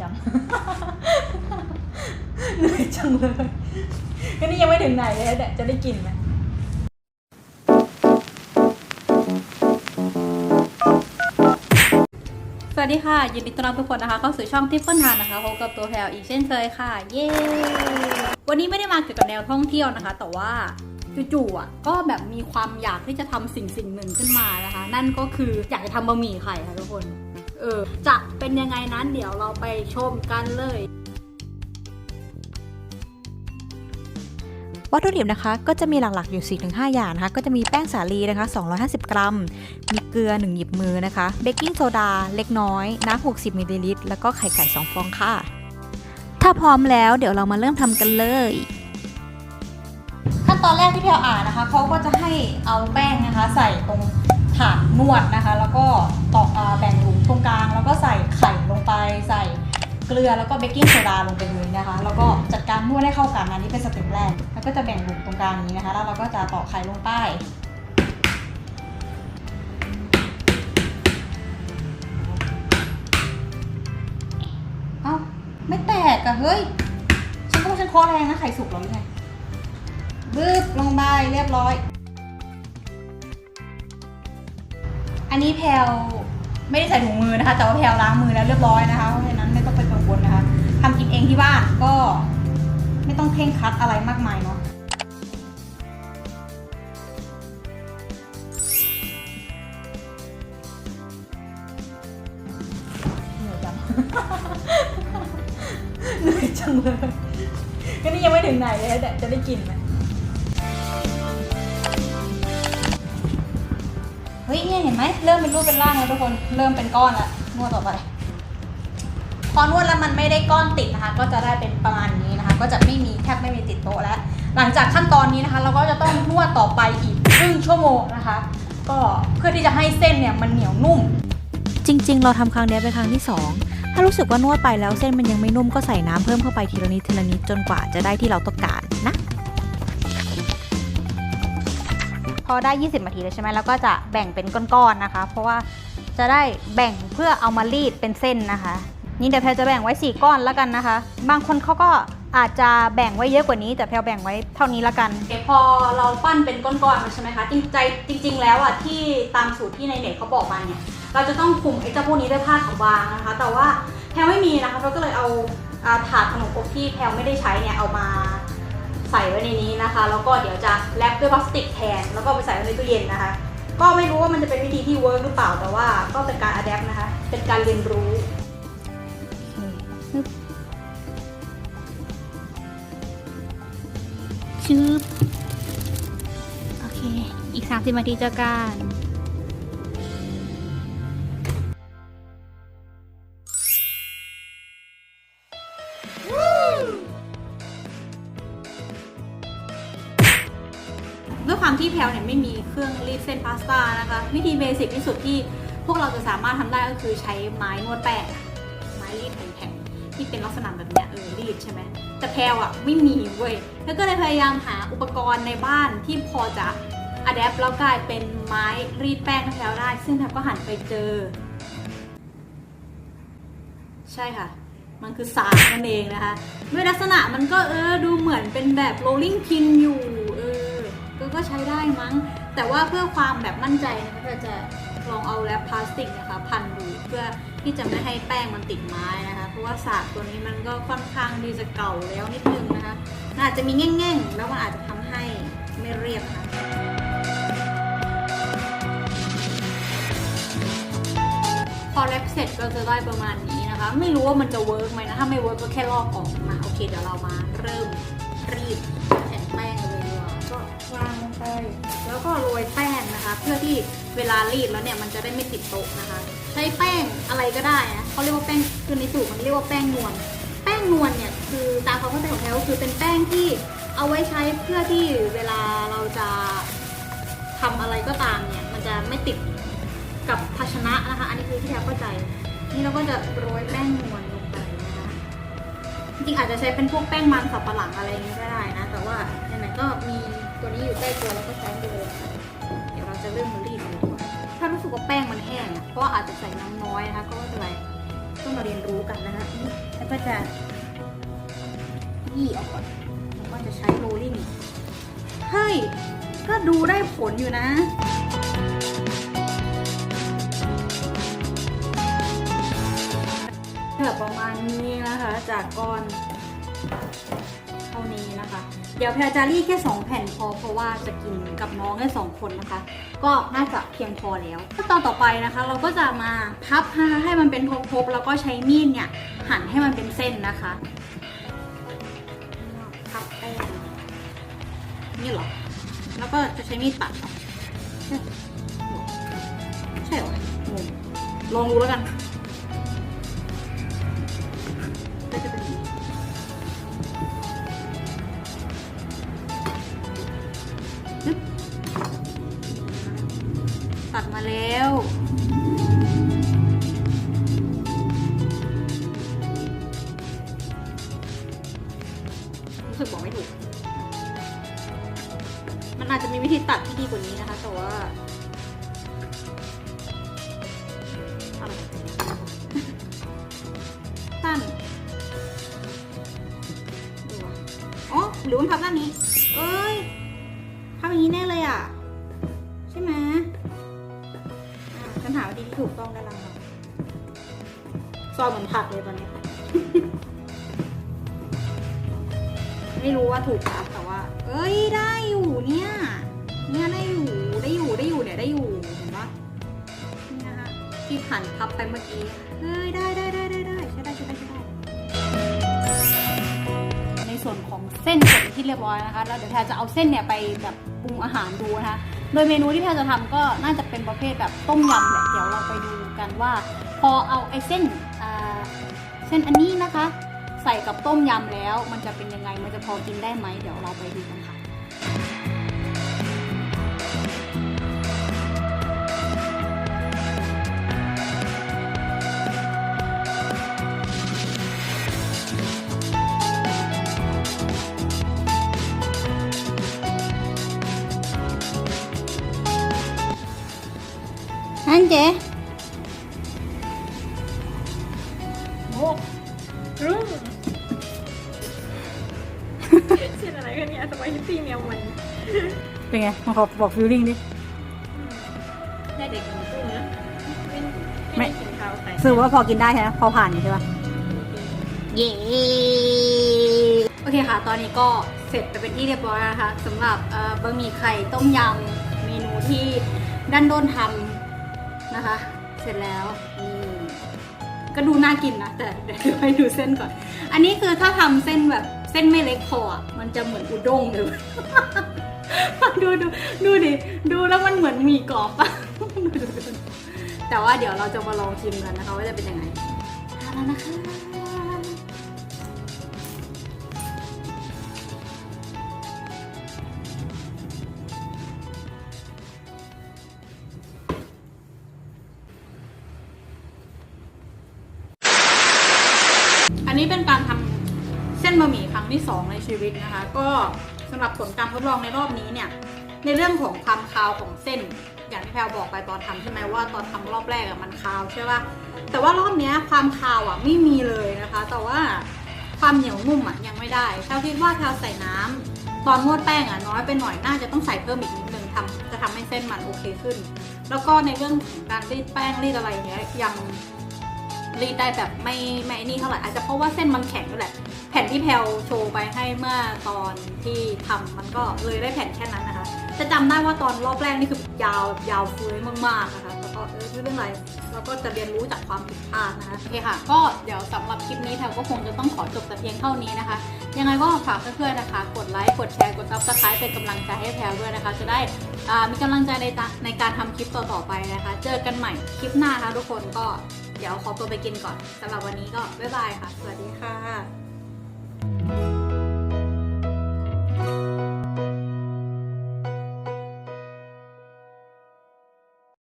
จัง เหนื่อยจังเลยก็นี่ยังไม่ถึงไหนเลยเนี่ยจะได้กินไหมสวัสดีค่ะ ยินดีต้อนรับทุกคนนะคะ เข้าสู่ช่องทิปเปิลทานนะคะพบกับตัวแพลวอีกเช่นเคยค่ะ เย้ วันนี้ไม่ได้มาเกี่ยวกับแนวท่องเที่ยวนะคะ แต่ว่าจู่ๆอะก็แบบมีความอยากที่จะทำสิ่งสิ่งหนึ่งขึ้นมานะคะ นั่นก็คืออยากจะทำบะหมี่ไข่ค่ะทุกคน เออจะเป็นยังไงนั้นเดี๋ยวเราไปชมกันเลย วัตถุดิบนะคะก็จะมีหลักๆอยู่ 4-5 อย่างนะคะ ก็จะมีแป้งสาลีนะคะ 250 กรัม มีเกลือ 1 หยิบมือนะคะ เบกกิ้งโซดาเล็กน้อย น้ำ 60มิลลิลิตร แล้วก็ไข่ไก่ 2 ฟองค่ะ ถ้าพร้อมแล้วเดี๋ยวเรามาเริ่มทำกันเลยขั้นตอนแรกที่พี่เอาอ่านนะคะเขาก็จะให้เอาแป้งนะคะ ใส่ตรงฐานนวดนะคะ แล้วก็ตอกอ่า แบ่งหลุมตรงกลาง แล้วก็ใส่ไข่ลงไปใส่เกลือแล้วก็เบกกิ้งโซดาลงไปเลยนะคะ แล้วก็จัดการนวดให้เข้ากันอันนี้เป็นสเต็ปแรก แล้วก็จะแบ่งหลุมตรงกลางนี้นะคะ แล้วเราก็จะตอกไข่ลงไปเอ้าไม่แตกอะเฮ้ยฉันก็ว่าฉันเคอแรงนะไข่สุกแล้วหรือไงบึบลงไปเรียบร้อย อันนี้แพลว ไม่ได้ใส่ถุงมือนะคะ แต่ว่าแพลวล้างมือแล้วเรียบร้อยนะคะเพราะฉะนั้นไม่ต้องไปกังวลนะคะทำกินเองที่บ้านก็ไม่ต้องเคร่งคัดอะไรมากมายเนาะเหนื่อยจังเหนื่อยจังเลยก็นี่ยังไม่ถึงไหนเลยแต่จะได้กินไหม เฮ้ยเนี่ยเห็นไหมเริ่มเป็นรูปเป็นร่างแล้วทุกคนเริ่มเป็นก้อนแล้วนวดต่อไปพอนวดแล้วมันไม่ได้ก้อนติดนะคะ ก็จะได้เป็นประมาณนี้นะคะ ก็จะไม่มีแทบไม่มีติดโต๊ะแล้ว หลังจากขั้นตอนนี้นะคะ เราก็จะต้องนวดต่อไปอีกครึ่งชั่วโมงนะคะ ก็เพื่อที่จะให้เส้นเนี่ยมันเหนียวนุ่ม จริง ๆ เราทำครั้งนี้เป็นครั้งที่ 2 ถ้ารู้สึกว่านวดไปแล้วเส้นมันยังไม่นุ่มก็ใส่น้ำเพิ่มเข้าไปทีละนิดทีละนิดจนกว่าจะได้ที่เราต้องการนะ พอได้ 20นาทีแล้วใช่ไหมแล้วก็จะแบ่งเป็นก้อนๆนะคะ เพราะว่าจะได้แบ่งเพื่อเอามารีดเป็นเส้นนะคะ นี่เดี๋ยวแพลจะแบ่งไว้ 4 ก้อนแล้วกันนะคะ บางคนเขาก็อาจจะแบ่งไว้เยอะกว่านี้ แต่แพลแบ่งไว้เท่านี้ละกันเดี๋ยวพอเราปั้นเป็นก้อนๆมาใช่ไหมคะจริงใจจริง ๆ แล้วอะที่ตามสูตรที่ในเน็ตเขาบอกมาเนี่ยเราจะต้องคลุมไอ้เจ้าพวกนี้ด้วยผ้าขาวบางนะคะ แต่ว่าแพลไม่มีนะคะเราก็เลยเอาอ่าถาดขนมอบที่แพลไม่ได้ใช้เนี่ยเอามา ใส่ไว้ในนี้นะคะ แล้วก็เดี๋ยวจะแรปด้วยพลาสติกแทน แล้วก็ไปใส่ไว้ในตู้เย็นนะคะ ก็ไม่รู้ว่ามันจะเป็นวิธีที่เวิร์กหรือเปล่า แต่ว่าก็เป็นการอัดแอปนะคะ เป็นการเรียนรู้ชืบโอเค อีก 30นาทีเจอกัน ด้วยความที่แพลวเนี่ยไม่มีเครื่องรีดเส้นพาสต้านะคะวิธีเบสิกที่สุดที่พวกเราจะสามารถทำได้ก็คือใช้ไม้นวดแป้งไม้รีดแผ่นๆที่เป็นลักษณะแบบเนี้ยเออรีดใช่ไหมแต่แพลวอะไม่มีเว้ยแล้วก็เลยพยายามหาอุปกรณ์ในบ้านที่พอจะอัดแอปแล้วกลายเป็นไม้รีดแป้งให้แพลวได้ ซึ่งแพลวก็หันไปเจอ ใช่ค่ะมันคือสากนั่นเองนะคะ ด้วยลักษณะมันก็เออดูเหมือนเป็นแบบ rolling pin อยู่ ก็ก็ใช้ได้มั้ง แต่ว่าเพื่อความแบบมั่นใจนะคะเราจะลองเอาแรปพลาสติกนะคะ พันดูเพื่อที่จะไม่ให้แป้งมันติดไม้นะคะ เพราะว่าสากตัวนี้มันก็ค่อนข้างที่จะเก่าแล้วนิดนึงนะคะอาจจะมีแง่งๆ แล้วมันอาจจะทำให้ไม่เรียบนะคะพอแรปเสร็จก็จะได้ประมาณนี้นะคะ ไม่รู้ว่ามันจะเวิร์กไหมนะ ถ้าไม่เวิร์กก็แค่ลอกออกมา โอเค เดี๋ยวเรามาเริ่มรีดแผ่นแป้ง วางลงไป แล้วก็โรยแป้งนะคะ เพื่อที่เวลารีดแล้วเนี่ยมันจะได้ไม่ติดโต๊ะนะคะ ใช้แป้งอะไรก็ได้นะเขาเรียกว่าแป้งคือในสูตรมันเรียกว่าแป้งนวลแป้งนวลเนี่ยคือตามความเข้าใจของแพลก็คือเป็นแป้งที่เอาไว้ใช้เพื่อที่เวลาเราจะทำอะไรก็ตามเนี่ยมันจะไม่ติดกับภาชนะนะคะ อันนี้คือที่แพรเข้าใจ นี่เราก็จะโรยแป้งนวลลงไปนะคะจริงอาจจะใช้เป็นพวกแป้งมันสับปะหลังอะไรอย่างนี้ก็ได้นะแต่ว่า ตัวแล้วก็ใช้ไปเลยนะคะเดี๋ยวเราจะเริ่มรีดดีกว่าถ้ารู้สึกว่าแป้งมันแห้งก็อาจจะใส่น้ำน้อยนะคะ ก็ไม่เป็นไรต้องมาเรียนรู้กันนะฮะแล้วก็จะยี่ออกก่อนแล้วก็จะใช้โรลลิ่งเฮ้ยก็ดูได้ผลอยู่นะแบบประมาณนี้นะคะ จากก้อนเท่านี้นะคะ เดี๋ยวแพรจะรีดแค่ 2 แผ่นพอเพราะว่าจะกินกับน้องแค่สองคนนะคะ ก็น่าจะเพียงพอแล้วขั้นตอนต่อไปนะคะ เราก็จะมาพับนะคะให้มันเป็นทบๆแล้วก็ใช้มีดเนี่ยหั่นให้มันเป็นเส้นนะคะพับแป้งนี่เหรอแล้วก็จะใช้มีดตัดใช่ใช่หรองงลองดูแล้วกัน แล้ว รู้สึกบอกไม่ถูก มันอาจจะมีวิธีตัดที่ดีกว่านี้นะคะ แต่ว่าสั้นดูอ๋อหรือมันพับด้านนี้ องด้แล้วค่ะซอยเหมือนผักเลยตอนนี้ ไม่รู้ว่าถูกครับแต่ว่า เอ้ยได้อยู่เนี่ย เนี่ยได้อยู่ได้อยู่ได้อยู่เนี่ยได้อยู่เห็นปะนี่นะคะที่ผ่านพับไปเมื่อกี้เฮ้ยได้ได้ได้ได้ได้ใช่ได้ใช่ได้ใช่ได้ในส่วนของเส้นเสร็จที่เรียบร้อยนะคะแล้วเดี๋ยวแพรจะเอาเส้นเนี่ยไปแบบปรุงอาหารดูนะคะ โดยเมนูที่แพรจะทำก็น่าจะเป็นประเภทแบบต้มยำแหละเดี๋ยวเราไปดูกันว่า พอเอาไอ้เส้นเส้นอันนี้นะคะ ใส่กับต้มยำแล้ว มันจะเป็นยังไงมันจะพอกินได้ไหมเดี๋ยวเราไปดูกันค่ะ นั่นเจ๊โอ้รุ่งเช่นอะไรกันเนี่ยสปาเกตตี้แมวมันเป็นไงมาขอบอกฟิลลิ่งดิได้เด็กของกุ้งนะไม่ไม่ไม่ได้กินข้าวใส่สือว่าพอกินได้ใช่ไหมพอผ่านอยู่ใช่ปะเย้โอเคค่ะ ตอนนี้ก็เสร็จไปเป็นที่เรียบร้อยแล้วนะคะสำหรับเอ่อบะหมี่ไข่ต้มยำเมนูที่ด้านโดนทำ นะคะ เสร็จแล้วนี่ก็ดูน่ากินนะ แต่เดี๋ยวให้ดูเส้นก่อน อันนี้คือถ้าทำเส้นแบบเส้นไม่เล็กพอมันจะเหมือนอุด้งเลยดูดูดูดิดูแล้วมันเหมือนหมี่กรอบปะแต่ว่าเดี๋ยวเราจะมาลองชิมกันนะคะว่าจะเป็นยังไงทานแล้วนะคะ อันนี้เป็นการทำเส้นบะหมี่ครั้งที่สองในชีวิตนะคะ ก็สำหรับผลการทดลองในรอบนี้เนี่ย ในเรื่องของความคาวของเส้น อย่างที่แพลบอกไปตอนทำใช่ไหมว่าตอนทำรอบแรกอะมันคาวใช่ป่ะแต่ว่ารอบนี้ความคาวอะไม่มีเลยนะคะ แต่ว่าความเหนียวนุ่มอะยังไม่ได้แพลคิดว่าแพลใส่น้ำตอนนวดแป้งอะน้อยไปหน่อยน่าจะต้องใส่เพิ่มอีกนิดนึงทำจะทำให้เส้นมันโอเคขึ้น แล้วก็ในเรื่องของการรีดแป้งรีดอะไรเนี้ยยัง รีดได้แบบไม่ไม่นี่เท่าไหร่อาจจะเพราะว่าเส้นมันแข็งด้วยแหละ แผ่นที่แพลวโชว์ไปให้เมื่อตอนที่ทำมันก็เลยได้แผ่นแค่นั้นนะคะ จะจำได้ว่าตอนรอบแรกนี่คือยาวยาวเฟ้ยมากๆนะคะแล้วก็เออไม่เป็นไรเราก็จะเรียนรู้จากความผิดพลาดนะคะโอเคค่ะ ก็เดี๋ยวสำหรับคลิปนี้แพลวก็คงจะต้องขอจบแต่เพียงเท่านี้นะคะ ยังไงก็ฝากเพื่อนๆนะคะ กดไลค์กดแชร์กดซับสไครป์เป็นกำลังใจให้แพลวด้วยนะคะ จะได้อ่ามีกำลังใจในตาในการทำคลิปต่อๆไปนะคะ เจอกันใหม่คลิปหน้าคะทุกคนก็ เดี๋ยวขอตัวไปกินก่อนสำหรับวันนี้ก็บ๊ายบายค่ะ สวัสดีค่ะ